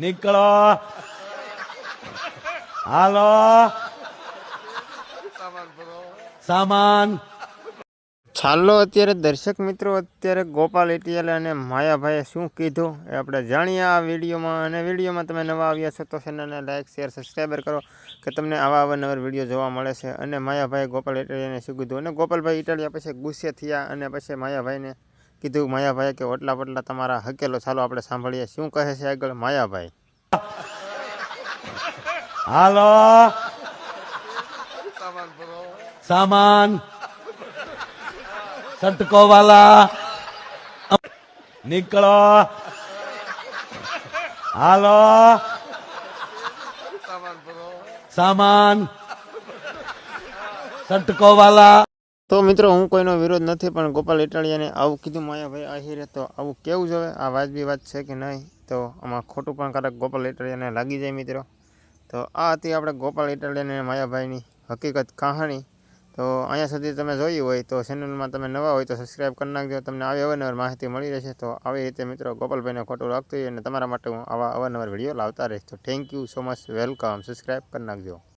નીકળો. હાલો. સામાન ચાલો, અત્યારે દર્શક મિત્રો, અત્યારે ગોપાલ ઇટિયાલે અને માયાભાઈએ શું કીધું એ આપણે જાણીએ આ વિડીયોમાં. અને વિડીયોમાં તમે નવા આવ્યા છો તો ચેનલને લાઇક શેર સબસ્ક્રાઈબર કરો કે તમને આવા અવારનવાર વીડિયો જોવા મળે છે. અને માયાભાઈએ ગોપાલ ઇટાલિયાને શું કીધું? અને ગોપાલભાઈ ઇટાલિયા પછી ગુસ્સે થયા અને પછી માયાભાઈને કીધું, માયાભાઈ, કે ઓટલા પટલા તમારા હકેલો ચાલો આપણે સાંભળીએ. શું કહે છે આગળ માયાભાઈ? હાલો. સામાન. સટકો વાલા નીકળો. હાલો. સામાન. સટકો વાલા તો મિત્રો, હું કોઈનો વિરોધ નથી, પણ ગોપાલ ઇટાલિયાને આવું કીધું, માયાભાઈ આહિરે તો આવું કેવું જોવે આ વાજબી વાત છે કે નહીં? તો આમાં ખોટું પણ કારક ગોપાલ ઇટાલિયાને લાગી જાય મિત્રો. તો આ હતી આપણે ગોપાલ ઇટાલિયાને માયાભાઈની હકીકત કહાણી તો અહીંયા સુધી તમે જોઈ હોય તો ચેનલમાં તમે નવા હોય તો સબસ્ક્રાઈબ કરી નાખજો. તમને આવી અવારનવાર માહિતી મળી રહેશે. તો આવી રીતે મિત્રો ગોપાલભાઈને ખોટું રાખતું હોય અને તમારા માટે હું આવા અવારનવાર વીડિયો લાવતા રહીશ. તો thank you so much welcome subscribe કરી નાખજો.